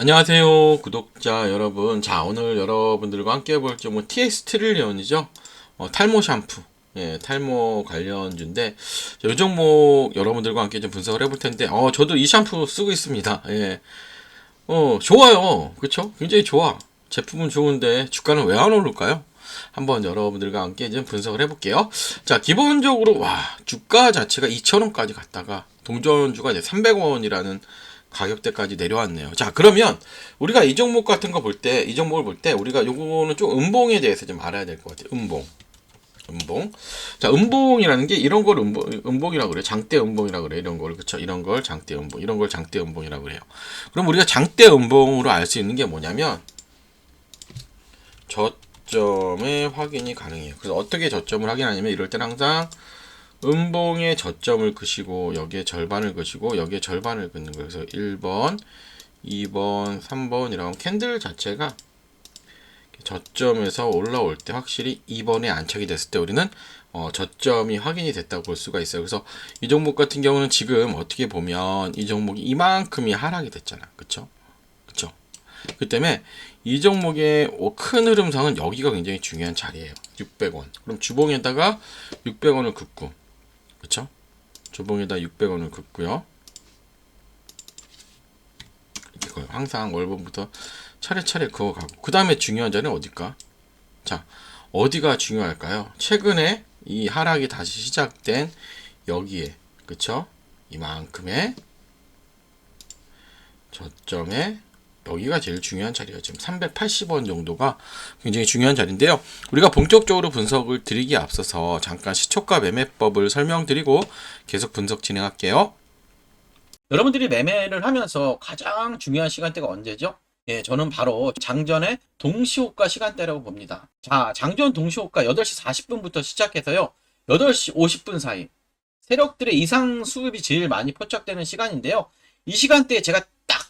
안녕하세요 구독자 여러분. 자 오늘 여러분들과 함께 볼 점은 TX 트릴리언이죠. 어, 탈모 샴푸. 예, 탈모 관련주인데 자, 이 종목 여러분들과 함께 좀 분석을 해볼 텐데 어 저도 이 샴푸 쓰고 있습니다. 예. 어 좋아요. 그쵸? 굉장히 좋아. 제품은 좋은데 주가는 왜 안 오를까요? 한번 여러분들과 함께 좀 분석을 해볼게요. 자 기본적으로 와 주가 자체가 2,000원까지 갔다가 동전주가 이제 300원이라는 가격대까지 내려왔네요. 자, 그러면 우리가 이 종목 같은 거 볼 때, 이 종목을 볼 때 우리가 요거는 좀 음봉에 대해서 좀 알아야 될 것 같아요. 음봉. 음봉. 자, 음봉이라는 게 이런 걸 음봉, 음봉이라고 그래요. 장대 음봉이라고 그래요. 이런 걸. 그쵸. 이런 걸 장대 음봉. 이런 걸 장대 음봉이라고 그래요. 그럼 우리가 장대 음봉으로 알 수 있는 게 뭐냐면, 저점의 확인이 가능해요. 그래서 어떻게 저점을 확인하냐면, 이럴 때는 항상 음봉의 저점을 그시고 여기에 절반을 그시고 여기에 절반을 긋는 거예요. 그래서 1번, 2번, 3번 이런 캔들 자체가 저점에서 올라올 때 확실히 2번에 안착이 됐을 때 우리는 어, 저점이 확인이 됐다고 볼 수가 있어요. 그래서 이 종목 같은 경우는 지금 어떻게 보면 이 종목이 이만큼이 하락이 됐잖아. 그쵸? 그쵸? 그 때문에 이 종목의 큰 흐름상은 여기가 굉장히 중요한 자리예요. 600원. 그럼 주봉에다가 600원을 긋고 그쵸? 주봉에다 600원을 긋고요. 이거 항상 월봉부터 차례차례 그어가고 그 다음에 중요한 자리는 어딜까? 자 어디가 중요할까요? 최근에 이 하락이 다시 시작된 여기에 그쵸? 이만큼의 저점에 여기가 제일 중요한 자리가 지금 380원 정도가 굉장히 중요한 자리인데요. 우리가 본격적으로 분석을 드리기에 앞서서 잠깐 시초가 매매법을 설명드리고 계속 분석 진행할게요. 여러분들이 매매를 하면서 가장 중요한 시간대가 언제죠? 예, 저는 바로 장전의 동시호가 시간대라고 봅니다. 자, 장전 동시호가 8시 40분부터 시작해서요. 8시 50분 사이. 세력들의 이상 수급이 제일 많이 포착되는 시간인데요. 이 시간대에 제가 딱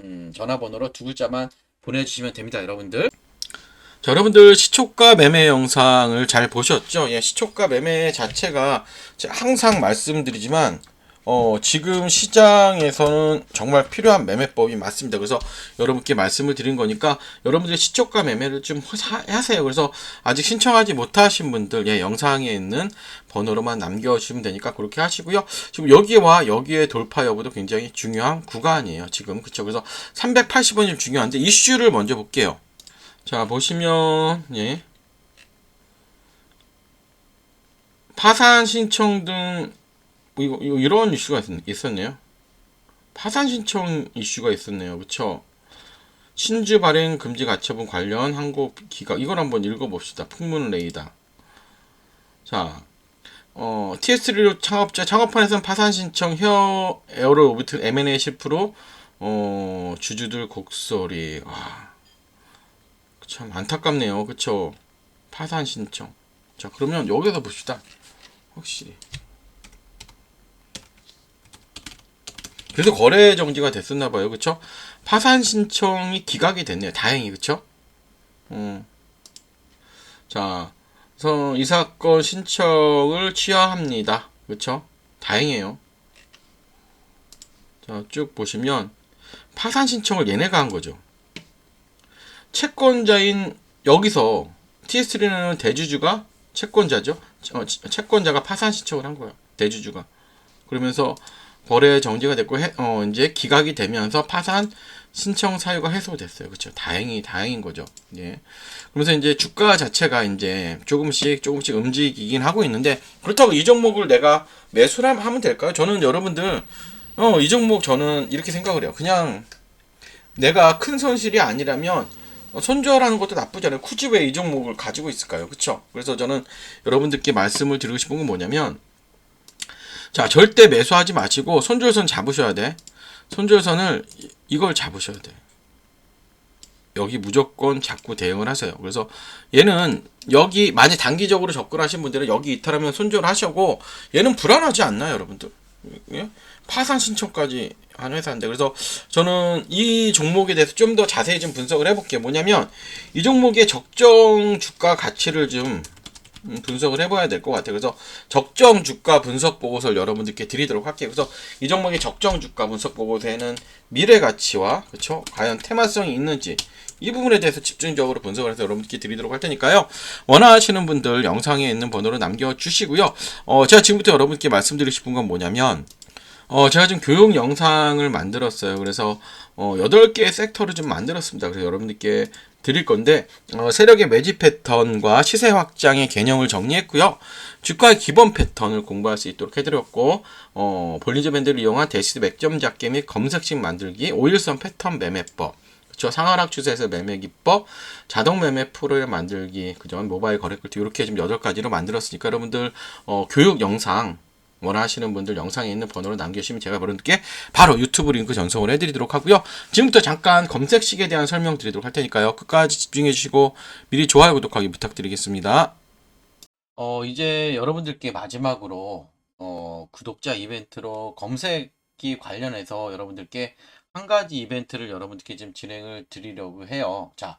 음, 전화번호로 두 글자만 보내주시면 됩니다, 여러분들. 자, 여러분들 시초가 매매 영상을 잘 보셨죠? 예, 시초가 매매 자체가 항상 말씀드리지만 어, 지금 시장에서는 정말 필요한 매매법이 맞습니다. 그래서 여러분께 말씀을 드린 거니까 여러분들이 시초가 매매를 좀 하- 하세요. 그래서 아직 신청하지 못하신 분들 예, 영상에 있는 번호로만 남겨주시면 되니까 그렇게 하시고요. 지금 여기와 여기의 돌파 여부도 굉장히 중요한 구간이에요. 지금 그쵸? 그래서 380원이 좀 중요한데 이슈를 먼저 볼게요. 자 보시면 예 파산 신청 등 이거, 이거 이런 이슈가 있, 있었네요. 파산 신청 이슈가 있었네요. 그쵸? 신주 발행 금지 가처분 관련 항고 기각 이걸 한번 읽어봅시다. 풍문 레이다. 자, 어, TS3 창업자 창업판에서는 파산 신청 헤어 에어로 오비트 M&A 실프로 어, 주주들 곡소리. 와. 참 안타깝네요. 그쵸? 파산 신청. 자, 그러면 여기서 봅시다. 확실히. 그래도 거래 정지가 됐었나 봐요. 그쵸? 파산 신청이 기각이 됐네요. 다행히. 그쵸? 음. 자, 그래서 이 사건 신청을 취하합니다. 그쵸? 다행이에요. 자, 쭉 보시면 파산 신청을 얘네가 한 거죠. 채권자인 여기서 TS3는 대주주가 채권자죠. 어, 채권자가 파산 신청을 한 거예요. 대주주가. 그러면서 거래 정지가 됐고 해, 어, 이제 기각이 되면서 파산 신청 사유가 해소됐어요. 그렇죠? 다행히 다행인 거죠. 예. 그러면서 이제 주가 자체가 이제 조금씩 조금씩 움직이긴 하고 있는데 그렇다고 이 종목을 내가 매수를 하면 될까요? 저는 여러분들 어, 이 종목 저는 이렇게 생각을 해요. 그냥 내가 큰 손실이 아니라면 어, 손절하는 것도 나쁘지 않아요. 굳이 왜 이 종목을 가지고 있을까요? 그쵸? 그래서 저는 여러분들께 말씀을 드리고 싶은 건 뭐냐면, 자, 절대 매수하지 마시고, 손절선 잡으셔야 돼. 손절선을, 이- 이걸 잡으셔야 돼. 여기 무조건 잡고 대응을 하세요. 그래서 얘는 여기, 만약 단기적으로 접근하신 분들은 여기 이탈하면 손절하시고, 얘는 불안하지 않나요, 여러분들? 예? 파산 신청까지 한 회사인데 그래서 저는 이 종목에 대해서 좀 더 자세히 좀 분석을 해볼게요. 뭐냐면 이 종목의 적정 주가 가치를 좀 음, 분석을 해봐야 될 것 같아요. 그래서 적정 주가 분석 보고서를 여러분들께 드리도록 할게요. 그래서 이 종목의 적정 주가 분석 보고서에는 미래 가치와 그렇죠? 과연 테마성이 있는지 이 부분에 대해서 집중적으로 분석을 해서 여러분들께 드리도록 할 테니까요. 원하시는 분들 영상에 있는 번호로 남겨주시고요. 어, 제가 지금부터 여러분께 말씀드리고 싶은 건 뭐냐면 어, 제가 지금 교육 영상을 만들었어요. 그래서, 어, 8개의 섹터를 좀 만들었습니다. 그래서 여러분들께 드릴 건데, 어, 세력의 매집 패턴과 시세 확장의 개념을 정리했고요. 주가의 기본 패턴을 공부할 수 있도록 해드렸고, 어, 볼리저 밴드를 이용한 대시드 맥점 잡기 및 검색식 만들기, 5일선 패턴 매매법, 그쵸 상하락 추세에서 매매 기법, 자동 매매 프로그램 만들기, 그죠 모바일 거래 꿀팁 이렇게 지금 8가지로 만들었으니까 여러분들 어, 교육 영상 원하시는 분들 영상에 있는 번호로 남겨주시면 제가 여러분께 바로 유튜브 링크 전송을 해드리도록 하고요. 지금부터 잠깐 검색식에 대한 설명 드리도록 할 테니까요. 끝까지 집중해 주시고 미리 좋아요, 구독하기 부탁드리겠습니다. 어, 이제 여러분들께 마지막으로, 어, 구독자 이벤트로 검색기 관련해서 여러분들께 한 가지 이벤트를 여러분들께 지금 진행을 드리려고 해요. 자,